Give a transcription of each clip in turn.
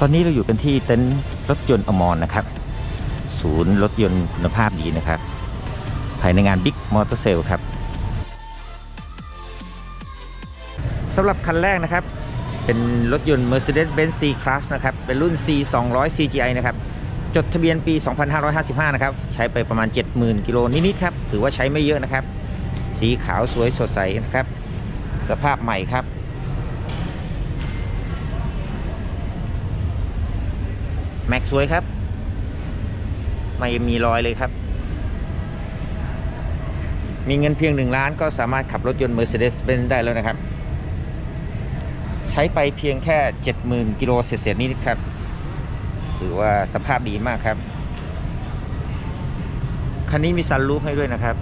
ตอนนี้เราอยู่กันที่เต็นท์รถยนต์อมรนะครับ ศูนย์รถยนต์คุณภาพดีนะครับ ภายในงาน Big Motor Sale ครับสำหรับคันแรกนะครับ เป็นรถยนต์ Mercedes-Benz C-Class นะครับ เป็นรุ่น C 2 0 0 CGI นะครับ จดทะเบียนปี 2555 นะครับ ใช้ไปประมาณ 70,000 กิโลนิดๆครับ ถือว่าใช้ไม่เยอะนะครับ สีขาวสวยสดใสนะครับ สภาพใหม่ครับ แม็กสวยครับ ไม่มีรอยเลยครับ มีเงินเพียง 1 ล้านก็สามารถขับรถยนต์ Mercedes-Benz ได้แล้วนะครับ ใช้ไปเพียงแค่ 70,000 กิโลเศษๆนิดครับ ถือว่าสภาพดีมากครับ คันนี้มีซันรูฟให้ด้วยนะครับ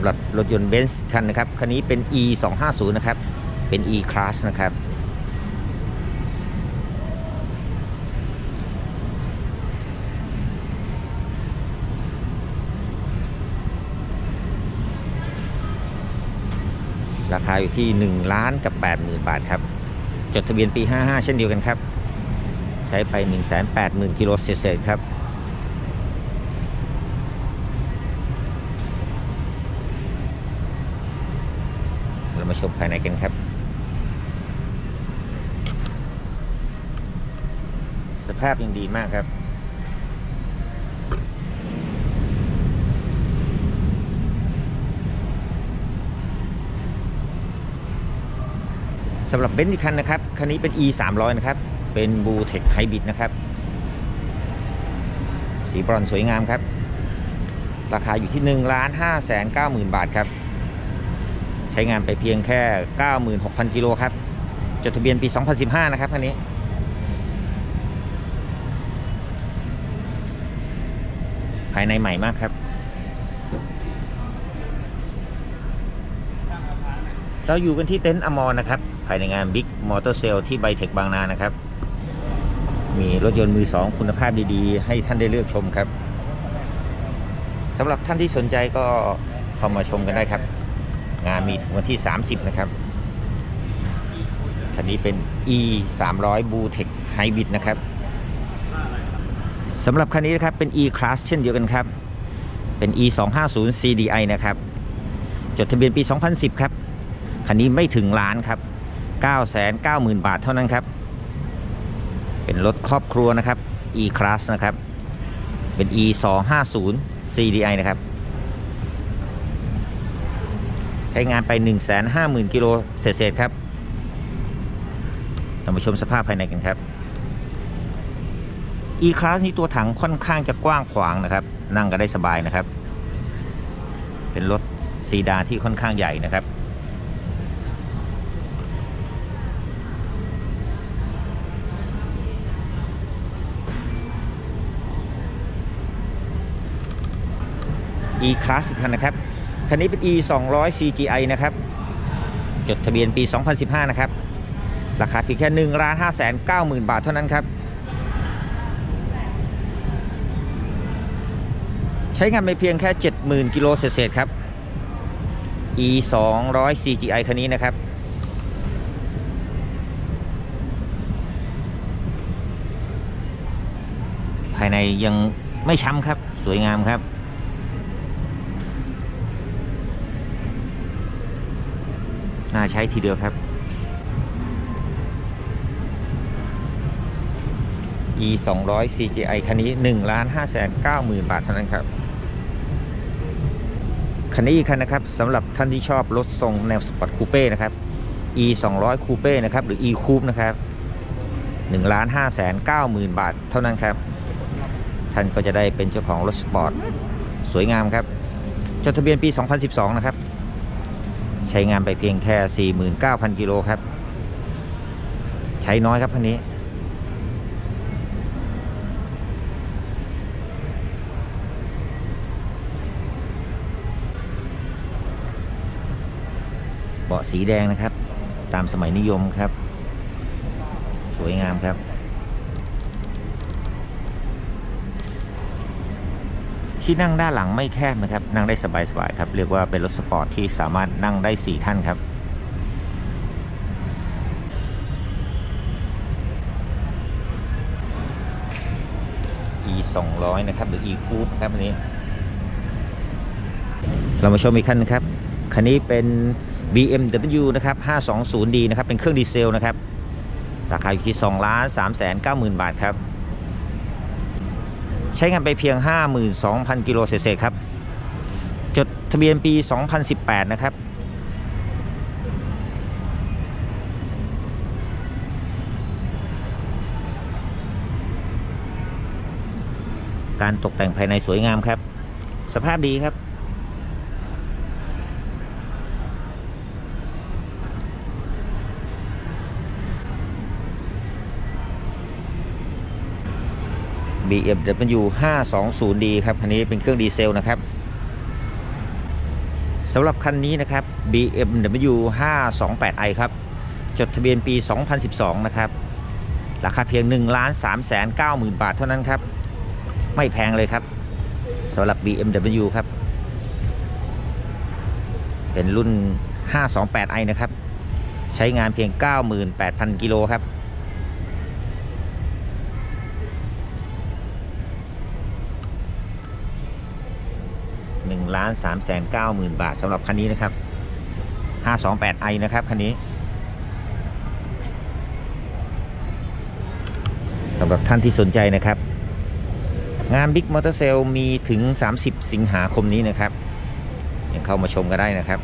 ำหรับรถยนต์เบนซ์คันนะครับ คันนี้เป็น e 2 5 0นะครับ เป็น e class นะครับ ราคาอยู่ที่ 1 ล้านกับ 80,000 บาทครับ จดทะเบียนปี 55 เช่นเดียวกันครับ ใช้ไป 180,000 กิโลเศษครับ เรา มาชมภายในกันครับ สภาพยังดีมากครับสำหรับเบนซ์อีกคันนะครับ คันนี้เป็น e 3 0 0นะครับ เป็นบูเทคไฮบริดนะครับ สีบรอนซ์สวยงามครับ ราคาอยู่ที่1ล้าน5แสน9หมื่นบาทครับ ใช้งานไปเพียงแค่ 96,000 กิโลครับ จดทะเบียนปี 2015 นะครับคันนี้ ภายในใหม่มากครับ เราอยู่กันที่เต็นท์อมรนะครับ ภายในงาน Big Motor Sale ที่ไบเทคบางนานะครับ มีรถยนต์มือสองคุณภาพดีๆ ให้ท่านได้เลือกชมครับสำหรับท่านที่สนใจก็เข้ามาชมกันได้ครับ งานมีถึงวันที่ 30 นะครับ คันนี้เป็น e 3 0 0 b u t e c h Hybrid นะครับสำหรับคันนี้นะครับเป็น e class เช่นเดียวกันครับ เป็น e 2 5 0 CDI นะครับ จดทะเบียนปี 2010 ครับ คันนี้ไม่ถึงล้านครับ 990,000 บาทเท่านั้นครับ เป็นรถครอบครัวนะครับ e class นะครับ เป็น e 2 5 0 CDI นะครับ ใช้งานไป 150,000 กิโลเศษๆครับเรามาชมสภาพภายในกันครับ E-Class นี้ตัวถังค่อนข้างจะกว้างขวางนะครับ นั่งก็ได้สบายนะครับ เป็นรถซีดานที่ค่อนข้างใหญ่นะครับ E-Class อีกคันนะครับ คันนี้เป็น e 2 0 0 CGI นะครับ จดทะเบียนปี 2015 นะครับ ราคาเพียงแค่1ล้าน5แสน9หมื่นบาทเท่านั้นครับ ใช้งานไปเพียงแค่ 70,000 กิโลเศษครับ e 2 0 0 CGI คันนี้นะครับภายในยังไม่ช้ำครับ สวยงามครับ น่าใช้ทีเดียวครับ e 2 0 0 CGI คันนี้1ล้าน5แสน9หมื่นบาทเท่านั้นครับ คันนี้อีกคันนะครับสำหรับท่านที่ชอบรถทรงแนวสปอร์ตคูเป้นะครับ e 2 0 0คูเป้นะครับ หรือ e coupe นะครับ1ล้าน5แสน9หมื่นบาทเท่านั้นครับ ท่านก็จะได้เป็นเจ้าของรถสปอร์ต สวยงามครับ จดทะเบียนปี 2012 นะครับ ใช้งานไปเพียงแค่ 49,000 กิโลครับ ใช้น้อยครับคันนี้ เบาะสีแดงนะครับ ตามสมัยนิยมครับ สวยงามครับ ที่นั่งด้านหลังไม่แคบนะครับ นั่งได้สบายๆครับ เรียกว่าเป็นรถสปอร์ตที่สามารถนั่งได้ 4 ท่านครับ e 200 นะครับ หรือ e coupe นะครับอันนี้ เรามาชมอีกคันนะครับ คันนี้เป็น BMW นะครับ 520D นะครับ เป็นเครื่องดีเซลนะครับ ราคาอยู่ที่2ล้าน3แสน9หมื่นบาทครับ ช้งานไปเพียง 52,000 กิโลเศษครับ จดทะเบียนปี 2018 นะครับ การตกแต่งภายในสวยงามครับ สภาพดีครับ BMW 520D ครับ คันนี้เป็นเครื่องดีเซลนะครับสำหรับคันนี้นะครับ BMW 528i ครับ จดทะเบียนปี 2012 นะครับ ราคาเพียง1ล้าน3แสน9หมื่นบาทเท่านั้นครับ ไม่แพงเลยครับสำหรับ BMW ครับ เป็นรุ่น 528i นะครับ ใช้งานเพียง 98,000 กิโลครับ 1ล้าน3แสน9หมื่นบาทสำหรับคันนี้นะครับ 528i นะครับคันนี้สำหรับท่านที่สนใจนะครับ งาน Big Motor Sale มีถึง 30 สิงหาคมนี้นะครับยังเข้ามาชมกันได้นะครับ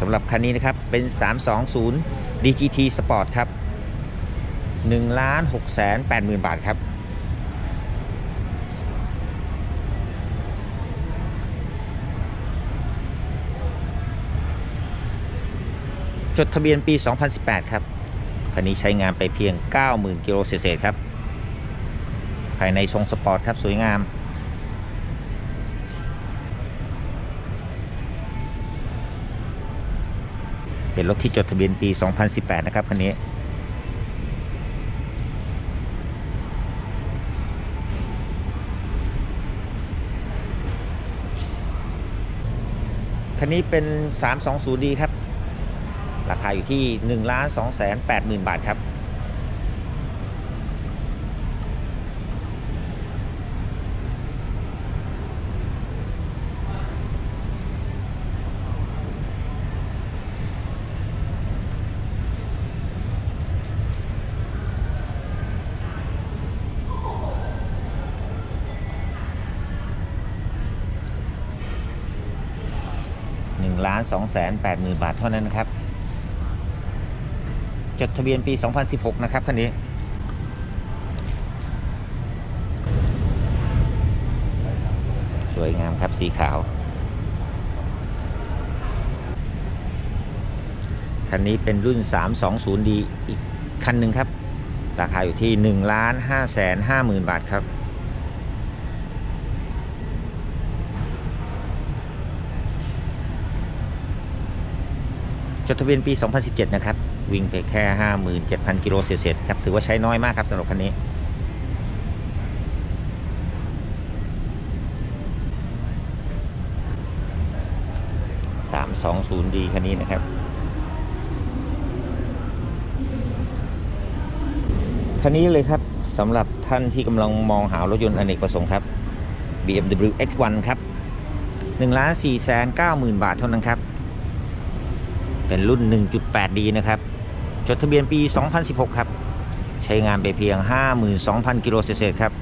สำหรับคันนี้นะครับเป็น 320 DGT Sport ครับ1ล้าน6แสน8หมื่นบาทครับ จดทะเบียนปี 2018 ครับ คันนี้ใช้งานไปเพียง 90,000 กิโลเศษครับ ภายในทรงสปอร์ตครับ สวยงาม เป็นรถที่จดทะเบียนปี 2018 นะครับ คันนี้คันนี้เป็น 320D ครับ ราคาอยู่ที่1ล้าน2แสน8หมื่นบาทครับ1ล้าน2แสน8หมื่นบาทเท่านั้นนะครับ จดทะเบียนปี 2016 นะครับคันนี้สวยงามครับสีขาวคันนี้เป็นรุ่น 320D อีกคันหนึ่งครับ ราคาอยู่ที่1ล้าน5แสน5หมื่นบาทครับ จดทะเบียนปี 2017 นะครับ วิ่งไปแค่ 57,000 กิโลเศษๆครับ ถือว่าใช้น้อยมากครับสำหรับคันนี้ 320D คันนี้นะครับ คันนี้เลยครับสำหรับท่านที่กำลังมองหารถยนต์อเนกประสงค์ครับ BMW X1 ครับ1ล้าน4แสน9หมื่นบาทเท่านั้นครับ เป็นรุ่น 1.8D นะครับ จดทะเบียนปี 2016 ครับ ใช้งานไปเพียง 52,000 กิโลเศษครับ